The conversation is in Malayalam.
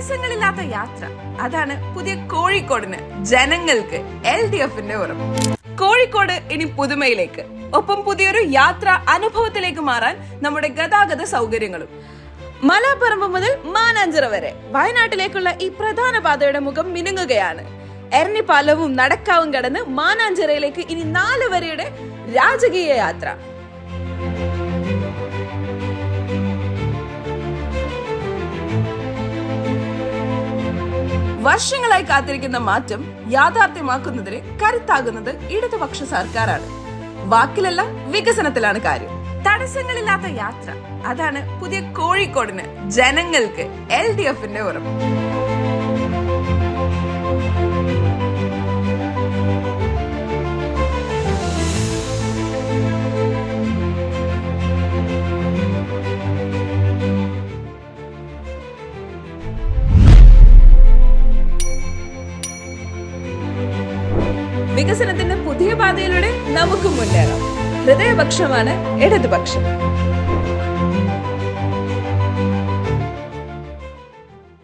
തടസ്സങ്ങളില്ലാത്ത യാത്ര. അതാണ് പുതിയ കോഴിക്കോടിന് ജനങ്ങൾക്ക് എൽ ഡി എഫിന്റെ ഉറപ്പ്. കോഴിക്കോട് ഇനി പുതുമയിലേക്ക്. ഒപ്പം പുതിയൊരു യാത്ര അനുഭവത്തിലേക്ക് മാറാൻ നമ്മുടെ ഗതാഗത സൗകര്യങ്ങളും. മലാപ്പറമ്പ് മുതൽ മാനാഞ്ചിറ വരെ വയനാട്ടിലേക്കുള്ള ഈ പ്രധാന പാതയുടെ മുഖം മിനുങ്ങുകയാണ്. എരണിപ്പാലവും നടക്കാവും കടന്ന് മാനാഞ്ചിറയിലേക്ക് ഇനി നാല് വരെയുടെ രാജകീയ യാത്ര. വർഷങ്ങളായി കാത്തിരിക്കുന്ന മാറ്റം യാഥാർത്ഥ്യമാക്കുന്നതിന് കരുത്താകുന്നത് ഇടതുപക്ഷ സർക്കാരാണ്. വാക്കിലല്ല വികസനത്തിലാണ് കാര്യം. തടസ്സങ്ങളില്ലാത്ത യാത്ര. അതാണ് പുതിയ കോഴിക്കോടിന് ജനങ്ങൾക്ക് എൽ ഡി എഫിന്റെ ഉറപ്പ്. വികസനത്തിന്റെ പുതിയ പാതയിലൂടെ നമുക്ക് മുന്നേറാം. ഹൃദയപക്ഷമാണ് ഇടതുപക്ഷം.